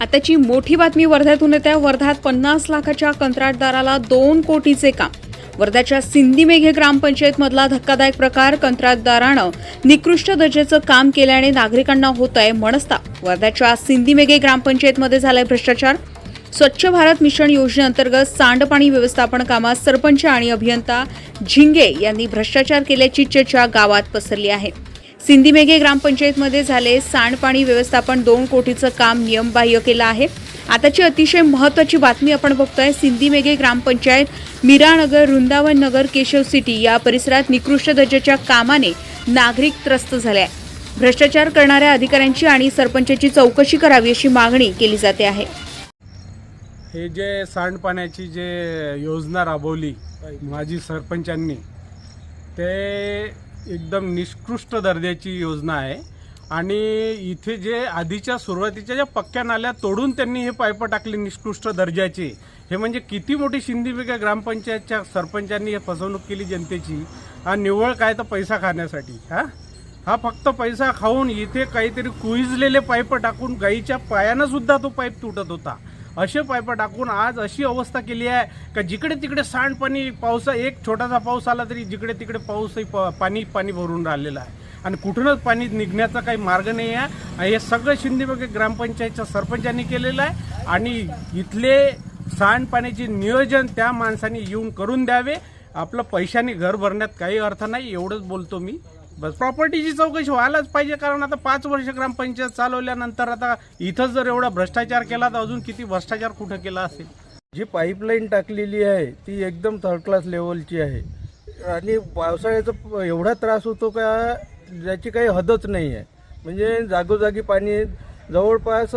आताची मोठी बातमी वर्ध्यातून येते. वर्ध्यात पन्नास लाखाच्या कंत्राटदाराला दोन कोटीचे काम. वर्ध्याच्या सिंधी मेघे ग्रामपंचायतमधला धक्कादायक प्रकार कंत्राटदारानं निकृष्ट दर्जाचं काम केल्याने नागरिकांना होत आहे मनस्ता वर्ध्याच्या सिंधी मेघे ग्रामपंचायतमध्ये झालाय भ्रष्टाचार. स्वच्छ भारत मिशन योजनेअंतर्गत सांडपाणी व्यवस्थापन कामात सरपंच आणि अभियंता झिंगे यांनी भ्रष्टाचार केल्याची चर्चा गावात पसरली आहे. सिंधीमेघे ग्रामपंचायतमध्ये झाले. सांडपाणी व्यवस्थापन दोन कोटीचं काम नियमबाह्य केलं आहे. आताची अतिशय महत्त्वाची बातमी आपण बघतोय. सिंधीमेघे ग्रामपंचायत मीरानगर वृंदावन नगर केशव सिटी या परिसरात निकृष्ट दर्जाच्या कामाने नागरिक त्रस्त झाले. आहे भ्रष्टाचार करणाऱ्या अधिकाऱ्यांची आणि सरपंचाची चौकशी करावी अशी मागणी केली जाते आहे. हे जे सांडपाण्याची जे योजना राबवली माजी सरपंचांनी ते एकदम निष्कृष्ट दर्जाची योजना आहे. आणि इथे जे आधीच्या सुरुवातीच्या ज्या पक्क्या नाल्या तोडून त्यांनी हे पाईप टाकली निष्कृष्ट दर्जाचे हे म्हणजे किती मोठी सिंधी ग्रामपंचायतच्या सरपंचांनी हे फसवणूक केली जनतेची? हा निव्वळ काय तर पैसा खाण्यासाठी हा? हा फक्त पैसा खाऊन इथे काहीतरी कुईजलेले पाईप टाकून गाईच्या पायानं सुद्धा तो पाईप तुटत होता. असे पायपा टाकून आज अशी अवस्था केली आहे का जिकडे तिकडे सांडपाणी पावसा एक छोटासा पाऊस आला तरी जिकडे तिकडे पाऊसही प- पाणी पाणी भरून राहिलेलं आहे. आणि कुठूनच पाणी निघण्याचा काही मार्ग नाही आहे. आणि हे सगळं शिंदेबागे ग्रामपंचायतच्या सरपंचांनी केलेलं आहे. आणि इथले सांडपाण्याचे नियोजन त्या माणसाने येऊन करून द्यावे. आपलं पैशाने घर भरण्यात काही अर्थ नाही एवढंच बोलतो मी. बस. प्रॉपर्टीची चौकशी व्हायलाच पाहिजे कारण आता पाच वर्ष ग्रामपंचायत चालवल्यानंतर आता इथं जर एवढा भ्रष्टाचार केला तर अजून किती भ्रष्टाचार कुठं केला असेल? जी पाईपलाईन टाकलेली आहे ती एकदम थर्ड क्लास लेवलची आहे. आणि पावसाळ्याचा एवढा त्रास होतो का ज्याची काही हदच नाही आहे. म्हणजे जागोजागी पाणी जवळपास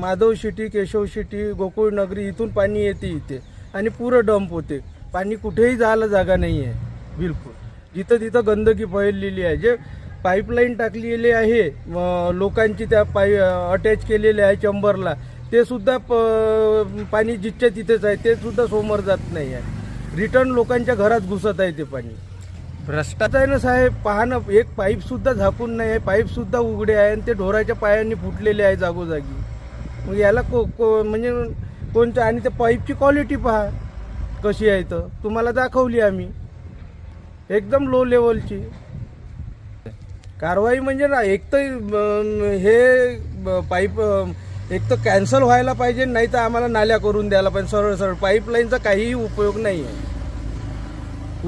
माधव शिटी केशव शिटी गोकुळ नगरी इथून पाणी येते इथे. आणि पुरं डंप होते. पाणी कुठेही जायला जागा नाही आहे बिलकुल. जिथं तिथं गंदगी फैललेली आहे. जे पाईपलाईन टाकलेली आहे लोकांची त्या पाई अटॅच केलेले आहे चंबरला ते सुद्धा प- पाणी जिथच्या तिथेच आहे ते सुद्धा समोर जात नाही आहे. रिटर्न लोकांच्या घरात घुसत आहे ते पाणी. भ्रष्टाचार आहे ना साहेब पहा ना एक पाईप सुद्धा झाकून नाही आहे पाईप सुद्धा उघडे आहे आणि ते ढोराच्या पायांनी फुटलेले आहे जागोजागी. मग याला को को म्हणजे कोणत्या आणि त्या पाईपची क्वालिटी पहा कशी आहे तर तुम्हाला दाखवली आम्ही. एकदम लो लेवलची कारवाई म्हणजे ना एक तर हे ब- पाईप एक तर कॅन्सल व्हायला पाहिजे नाही तर आम्हाला नाल्या करून द्यायला पाहिजे. सरळ सरळ पाईपलाईनचा काहीही उपयोग नाही आहे.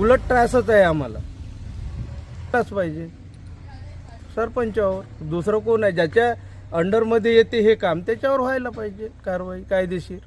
उलट त्रासच आहे आम्हाला. त्रास पाहिजे. सरपंचावर. दुसरं कोण आहे? ज्याच्या अंडरमध्ये येते हे काम त्याच्यावर व्हायला पाहिजे कारवाई कायदेशीर.